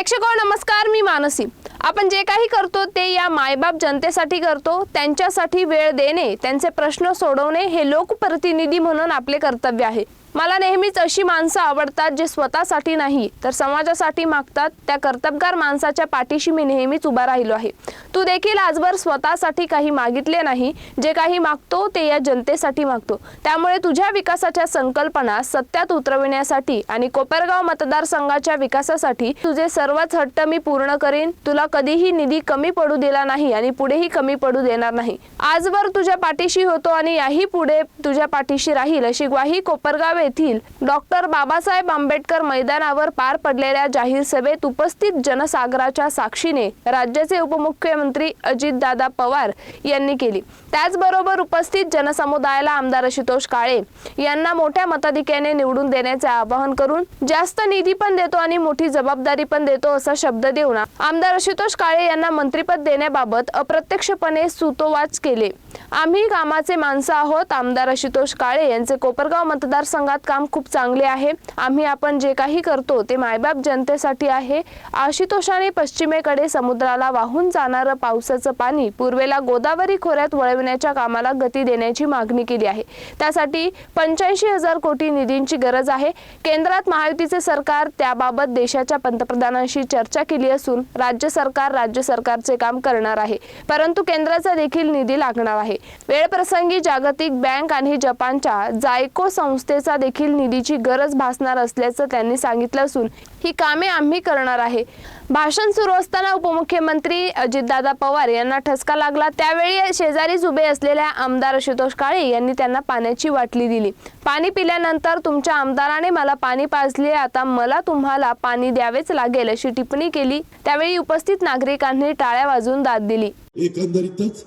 प्रेक्षक नमस्कार मी मानसी. आपण जे काही करतो ते या मायबाप जनतेसाठी करतो त्यांच्यासाठी वेळ देणे त्यांचे प्रश्न सोडवणे हे लोकप्रतिनिधी म्हणून आपले कर्तव्य आहे. मला नेहमीच अशी माणसं आवडतात जे स्वतःसाठी नाही तर समाजासाठी मागतात. त्या कर्तबगार माणसाच्या पाठीशी मी नेहमीच उभा राहिलो आहे. तू देखील आजवर स्वतःसाठी काही मागितले नाही. जे काही मागतो ते या जनतेसाठी मागतो. त्यामुळे तुझ्या विकासाच्या संकल्पना सत्यात उतरविण्यासाठी आणि कोपरगाव मतदारसंघाच्या विकासासाठी तुझे सर्वच हट्ट मी पूर्ण करेन. तुला कधीही निधी कमी पडू दिला नाही आणि पुढेही कमी पडू देणार नाही. आजवर तुझ्या पाठीशी होतो आणि याही पुढे तुझ्या पाठीशी राहील अशी ग्वाही कोपरगाव येथील डॉक्टर बाबासाहेब आंबेडकर मैदानावर पार पडलेल्या जाहीर सभेत उपस्थित जनसागराच्या साक्षीने राज्याचे उपमुख्यमंत्री अजितदादा पवार यांनी केली. त्याचबरोबर उपस्थित जनसमुदायाला आमदार आशुतोष काळे यांना मोठ्या मताधिक्याने निवडून देण्याचे आवाहन करून जास्त निधी पण देतो आणि मोठी जबाबदारी पण देतो असा शब्द देऊन आमदार आशुतोष काळे यांना मंत्रीपद देण्याबाबत अप्रत्यक्षपणे सुतोवाच केले. आम्ही कामाचे माणसं आहोत आमदार आशुतोष काळे यांचे कोपरगाव मतदारसंघ मतदारसंघात काम खूप चांगले आहे. आम्ही आपण जे काही करतो ते मायबाप जनतेसाठी आहे. आशुतोषाने पश्चिमेकडे समुद्राला वाहून जाणारं पावसाचं पाणी पूर्वेला गोदावरी खोऱ्यात वळविण्याच्या कामाला गती देण्याची मागणी केली आहे. त्यासाठी पंच्याऐंशी हजार कोटी निधींची गरज आहे. केंद्रात महायुतीचे सरकार त्याबाबत देशाच्या पंतप्रधानांशी चर्चा केली असून राज्य सरकार राज्य सरकारचे काम करणार आहे. परंतु केंद्राचा देखील निधी लागणार आहे. वेळप्रसंगी जागतिक बँक आणि जपानच्या जायको संस्थेचा देखील निधीची गरज भासणार असल्याचं त्यांनी सांगितलं असून ही कामे आम्ही करणार आहे. भाषण सुरू असताना उपमुख्यमंत्री अजितदादा पवार यांना ठसका लागला. त्यावेळी शेजारीच उभे असलेल्या आमदार आशुतोष काळे यांनी त्यांना पाण्याची वाटली दिली. पाणी पिल्यानंतर तुमच्या आमदाराने मला पाणी पाजले आता मला तुम्हाला पाणी द्यावेच लागेल अशी टिप्पणी केली. त्यावेळी उपस्थित नागरिकांनी टाळ्या वाजून दाद दिली. एकंदरीतच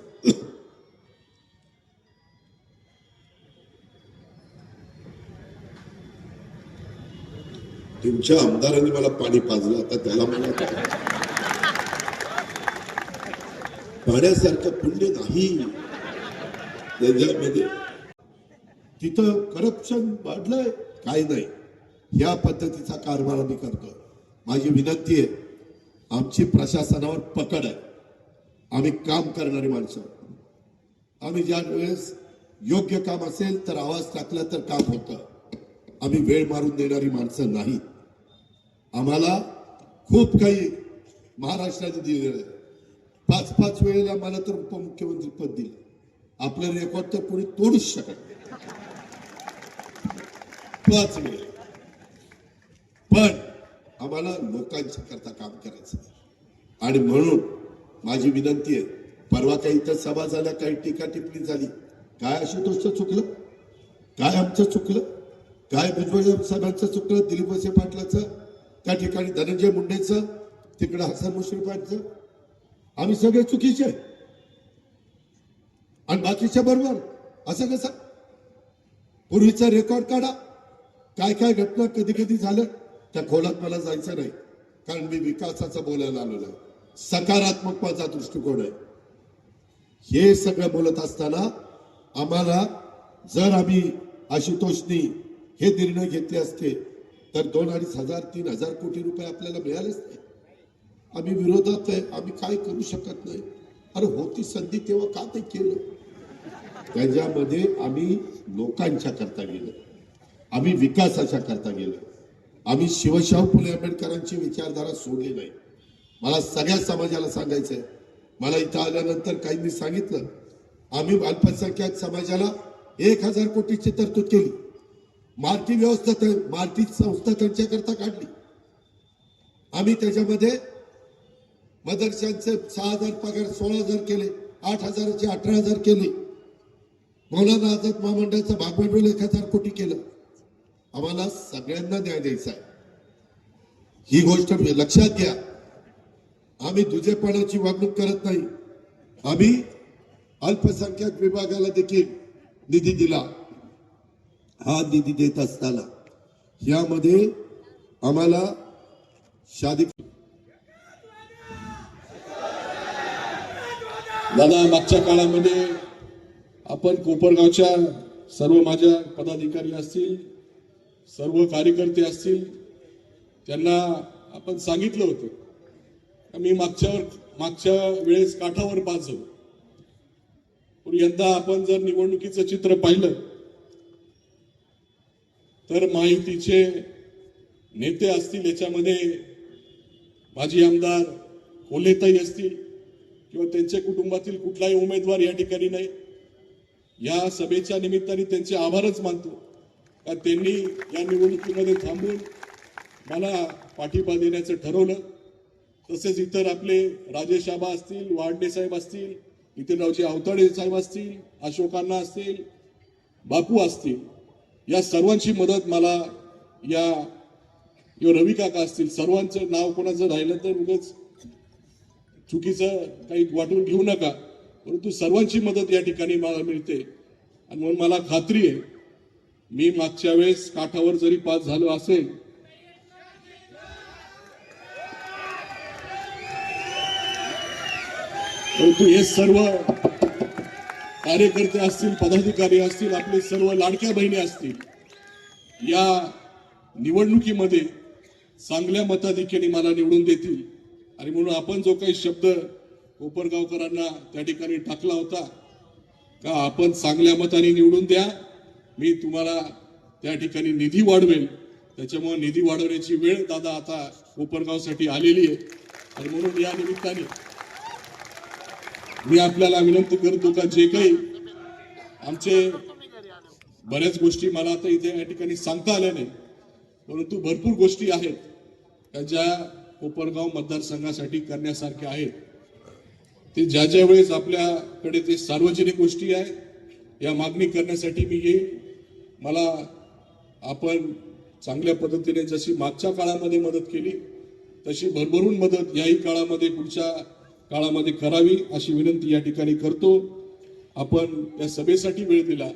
तुमच्या आमदारांनी मला पाणी पाजलं आता त्याला मला पाण्यासारखं पुण्य नाही. त्याच्यामध्ये तिथं करप्शन वाढलंय काय नाही. या पद्धतीचा कारभार आम्ही करतो. माझी विनंती आहे आमची प्रशासनावर पकड आहे. आम्ही काम करणारी माणसं. आम्ही ज्या वेळेस योग्य काम असेल तर आवाज टाकला तर काम होतं. आम्ही वेळ मारून देणारी माणसं नाहीत. आम्हाला खूप काही महाराष्ट्राने दिलेलं आहे. पाच पाच वेळेला मला तर उपमुख्यमंत्री पद दिलं. आपलं रेकॉर्ड तर कोणी तोडूच शकत पाच वेळ. पण आम्हाला लोकांच्या करता काम करायचं आणि म्हणून माझी विनंती आहे परवा काही इथं सभा झाल्या काही टीका टिप्पणी झाली. काय आशुतोषचं चुकलं? काय आमचं चुकलं? काय भुजबळ साहेबांचं चुकलं? दिलीप वसे पाटलाचं? त्या ठिकाणी धनंजय मुंडेचं तिकडं हसन मुश्रीफांचं आम्ही सगळे चुकीचे आणि बाकीच्या बरोबर असं कसं? पूर्वीचा रेकॉर्ड काढा. काय काय घटना कधी कधी झालं त्या खोलात मला जायचं नाही. कारण मी विकासाचं बोलायला आलेलो आहे. सकारात्मक माझा दृष्टिकोन आहे. हे सगळं बोलत असताना आम्हाला जर आम्ही आशुतोषनी हे निर्णय घेतले असते तर दोन अडीच हजार तीन हजार कोटी रुपये आपल्याला मिळालेच नाही. आम्ही विरोधात आहे आम्ही काय करू शकत नाही. अरे होती संधी तेव्हा का ते केलं? त्याच्यामध्ये आम्ही लोकांच्या करता गेलो. आम्ही विकासाच्या करता गेलो. आम्ही शिवशाहू फुले आंबेडकरांची विचारधारा सोडली नाही. मला सगळ्या समाजाला सांगायचंय. मला इथं आल्यानंतर काहींनी सांगितलं आम्ही अल्पसंख्याक समाजाला एक हजार कोटीची तरतूद केली. मार्टी व्यवस्था त्या- संस्था त्यांच्याकरता काढली. आम्ही त्याच्यामध्ये मदरशांचे सहा हजार पगार सोळा हजार केले आठ हजाराचे अठरा हजार केले. मौलाना आझाद महामंडळाचं भागभांडवल एक हजार कोटी केलं. आम्हाला सगळ्यांना न्याय द्यायचा आहे. ही गोष्ट म्हणजे लक्षात घ्या. आम्ही दुजेपणाची वागणूक करत नाही. आम्ही अल्पसंख्याक विभागाला देखील निधी दिला. हा निधी देत असताना. यामध्ये आम्हाला शादी दादा मागच्या काळामध्ये आपण कोपरगावच्या सर्व माझ्या पदाधिकारी असतील सर्व कार्यकर्ते असतील त्यांना आपण सांगितलं होतं. मी मागच्या मागच्या वेळेस काठावर पाच झालो पण यंदा आपण जर निवडणुकीचं चित्र पाहिलं तर माहितीचे नेते असतील याच्यामध्ये माजी आमदार कोलेताई असतील किंवा त्यांच्या कुटुंबातील कुठलाही उमेदवार या ठिकाणी नाही. या सभेच्या निमित्ताने त्यांचे आभारच मानतो. का त्यांनी या निवडणुकीमध्ये थांबून मला पाठिंबा देण्याचं ठरवलं. तसेच इतर आपले राजेश आबा असतील वाडणे साहेब असतील नितीनरावजी आवताडे साहेब असतील अशोकांना असतील बापू असतील या सर्वांची मदत मला या किंवा रवी काका असतील सर्वांचं नाव कोणाचं राहिलं तर उगाच चुकीचं काही वाटून घेऊ नका. परंतु सर्वांची मदत या ठिकाणी मला मिळते. आणि म्हणून मला खात्री आहे मी मागच्या वेळेस काठावर जरी पास झालो असेल परंतु हे सर्व कार्यकर्ते असतील पदाधिकारी असतील आपले सर्व लाडक्या बहिणी असतील या निवडणुकीमध्ये चांगल्या मताधिक्याने मला निवडून देतील. आणि म्हणून आपण जो काही शब्द कोपरगावकरांना त्या ठिकाणी टाकला होता का आपण चांगल्या मताने निवडून द्या मी तुम्हाला त्या ठिकाणी निधी वाढवेल. त्याच्यामुळे निधी वाढवण्याची वेळ दादा आता कोपरगावसाठी आलेली आहे. आणि म्हणून या निमित्ताने मी आपल्याला विनंती करतो का जे काही आमचे बऱ्याच गोष्टी मला आता इथे या ठिकाणी सांगता आल्या नाही परंतु भरपूर गोष्टी आहेत त्या ज्या कोपरगाव मतदारसंघासाठी करण्यासारख्या आहेत. ते ज्या ज्या वेळेस आपल्याकडे ते सार्वजनिक गोष्टी आहेत या मागणी करण्यासाठी मी येईल मला आपण चांगल्या पद्धतीने जशी मागच्या काळामध्ये मदत केली तशी भरभरून मदत याही काळामध्ये पुढच्या काळामध्ये करावी अशी विनंती या ठिकाणी करतो. आपण या सभेसाठी वेळ दिला.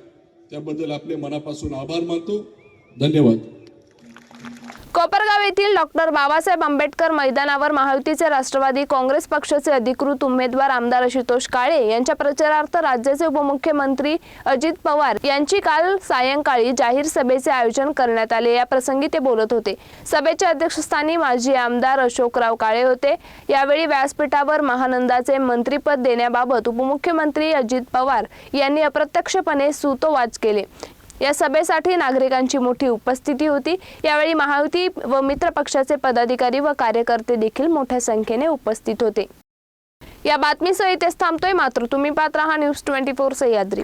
त्याबद्दल आपले मनापासून आभार मानतो. धन्यवाद. कोपरगाव येथील डॉक्टर बाबासाहेब आंबेडकर मैदानावर महायुतीचे राष्ट्रवादी काँग्रेस पक्षाचे अधिकृत उमेदवार आमदार आशुतोष काळे यांच्या प्रचारार्थ राज्याचे उपमुख्यमंत्री अजित पवार यांची काल सायंकाळी जाहीर सभेचे आयोजन करण्यात आले. या प्रसंगी ते बोलत होते. सभेच्या अध्यक्षस्थानी माजी आमदार अशोकराव काळे होते. यावेळी व्यासपीठावर महानंदाचे मंत्रीपद देण्याबाबत उपमुख्यमंत्री अजित पवार यांनी अप्रत्यक्षपणे सूतोवाच केले. या सभेसाठी नागरिकांची मोठी उपस्थिती होती. यावेळी महायुती व मित्र पक्षाचे पदाधिकारी व कार्यकर्ते देखील मोठ्या संख्येने उपस्थित होते. या बातमीसह इथेच थांबतोय. मात्र तुम्ही पात्र हा न्यूज ट्वेंटी फोर सह्याद्री.